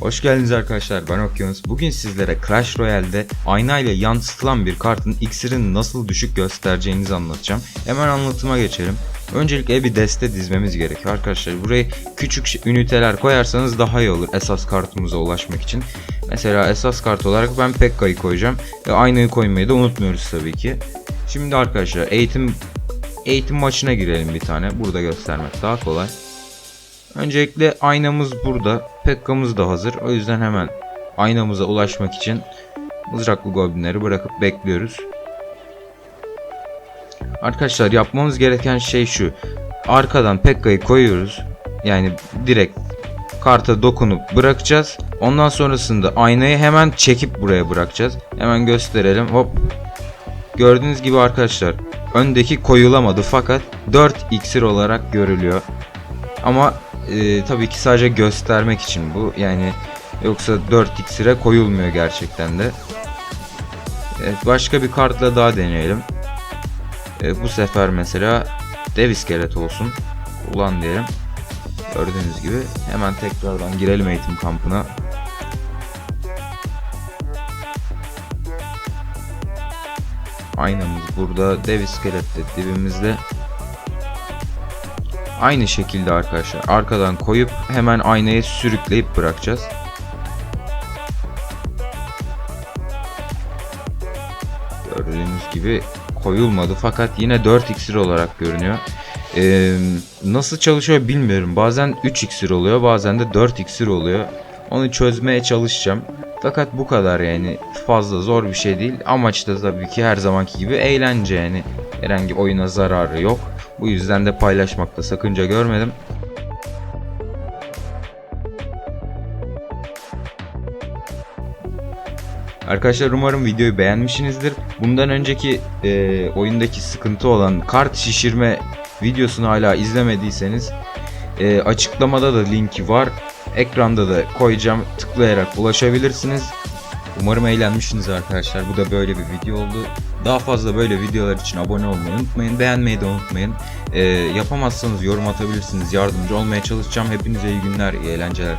Hoş geldiniz arkadaşlar ben Okyanus. Bugün sizlere Clash Royale'de aynayla yansıtılan bir kartın iksirini nasıl düşük göstereceğinizi anlatacağım. Hemen anlatıma geçelim. Öncelikle bir deste dizmemiz gerekiyor arkadaşlar. Buraya küçük üniteler koyarsanız daha iyi olur esas kartımıza ulaşmak için. Mesela esas kart olarak ben Pekka'yı koyacağım. Ve aynayı koymayı da unutmuyoruz tabii ki. Şimdi arkadaşlar eğitim eğitim maçına girelim bir tane. Burada göstermek daha kolay. Öncelikle aynamız burada. Pekka'mız da hazır. O yüzden hemen aynamıza ulaşmak için mızraklı goblinleri bırakıp bekliyoruz. Arkadaşlar yapmamız gereken şey şu. Arkadan Pekka'yı koyuyoruz. Yani direkt karta dokunup bırakacağız. Ondan sonrasında aynayı hemen çekip buraya bırakacağız. Hemen gösterelim. Hop. Gördüğünüz gibi arkadaşlar öndeki koyulamadı fakat 4 iksir olarak görülüyor. Ama e, tabii ki sadece göstermek için bu. Yani yoksa 4 iksire koyulmuyor gerçekten de. Evet, başka bir kartla daha deneyelim. E, bu sefer mesela dev iskelet olsun. Ulan diyelim. Gördüğünüz gibi hemen tekrardan girelim eğitim kampına. Aynamız burada. Dev iskelet de dibimizde. Aynı şekilde arkadaşlar arkadan koyup hemen aynaya sürükleyip bırakacağız. Gördüğünüz gibi koyulmadı fakat yine 4 iksir olarak görünüyor. Ee, nasıl çalışıyor bilmiyorum. Bazen 3 iksir oluyor bazen de 4 iksir oluyor. Onu çözmeye çalışacağım. Fakat bu kadar yani fazla zor bir şey değil. Amaç da tabii ki her zamanki gibi eğlence yani. Herhangi oyuna zararı yok. Bu yüzden de paylaşmakta sakınca görmedim. Arkadaşlar umarım videoyu beğenmişsinizdir. Bundan önceki e, oyundaki sıkıntı olan kart şişirme videosunu hala izlemediyseniz e, açıklamada da linki var. Ekranda da koyacağım. Tıklayarak ulaşabilirsiniz. Umarım eğlenmişsiniz arkadaşlar. Bu da böyle bir video oldu. Daha fazla böyle videolar için abone olmayı unutmayın. Beğenmeyi de unutmayın. Ee, yapamazsanız yorum atabilirsiniz. Yardımcı olmaya çalışacağım. Hepinize iyi günler, iyi eğlenceler.